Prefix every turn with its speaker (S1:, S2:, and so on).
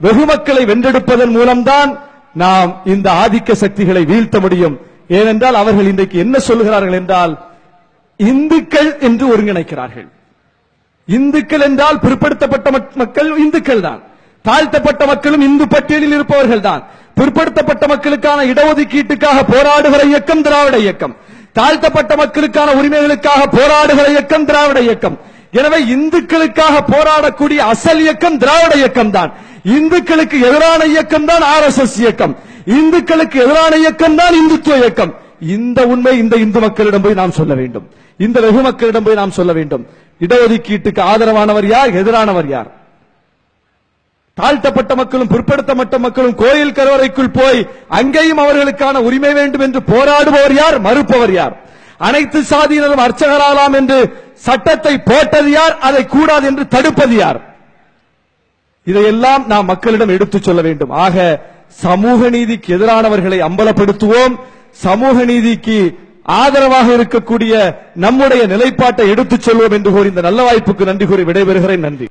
S1: வெகு மக்களை வென்றெடுப்பதன் மூலம்தான் நாம் இந்த ஆதிக்க சக்திகளை வீழ்த்த முடியும். ஏனென்றால் அவர்கள் இன்றைக்கு என்ன சொல்லுகிறார்கள் என்றால் இந்துக்கள் என்று ஒருங்கிணைக்கிறார்கள். இந்துக்கள் என்றால் பிற்படுத்தப்பட்ட மக்- மக்கள் இந்துக்கள் தான். தாழ்த்தப்பட்ட மக்களும் இந்து பட்டியலில் இருப்பவர்கள் தான். பிற்படுத்தப்பட்ட மக்களுக்கான இடஒதுக்கீட்டுக்காக போராடுகிற இயக்கம் திராவிட இயக்கம். தாழ்த்தப்பட்ட மக்களுக்கான உரிமைகளுக்காக போராடுகிற இயக்கம் திராவிட இயக்கம். எனவே இந்துக்களுக்காக போராடக்கூடிய அசல் இயக்கம் திராவிட இயக்கம் தான். இந்துக்களுக்கு எதிரான இயக்கம் தான் ஆர் எஸ் எஸ் இயக்கம். இந்துக்களுக்கு எதிரான இயக்கம் தான் இந்துத்துவ இயக்கம். இந்த உண்மை இந்த இந்து மக்களிடம் போய் நாம் சொல்ல வேண்டும். இந்த வெகு மக்களிடம் போய் நாம் சொல்ல வேண்டும். இடஒதுக்கீட்டுக்கு ஆதரவானவர் யார்? எதிரானவர் யார்? தாழ்த்தப்பட்ட மக்களும் பிற்படுத்தப்பட்ட மக்களும் கோயில் கருவறைக்குள் போய் அங்கேயும் அவர்களுக்கான உரிமை வேண்டும் என்று போராடுபவர் யார்? மறுப்பவர் யார்? அனைத்து சாதியினரும் அர்ச்சகராகலாம் என்று சட்டத்தை போட்டது யார்? அதை கூடாது என்று தடுப்பது யார்? இதையெல்லாம் நாம் மக்களிடம் எடுத்துச் சொல்ல வேண்டும். ஆக சமூக நீதிக்கு எதிரானவர்களை அம்பலப்படுத்துவோம். சமூக நீதிக்கு ஆதரவாக இருக்கக்கூடிய நம்முடைய நிலைப்பாட்டை எடுத்துச் சொல்வோம் என்று கூறி இந்த நல்ல வாய்ப்புக்கு நன்றி கூறி விடைபெறுகிறேன். நன்றி.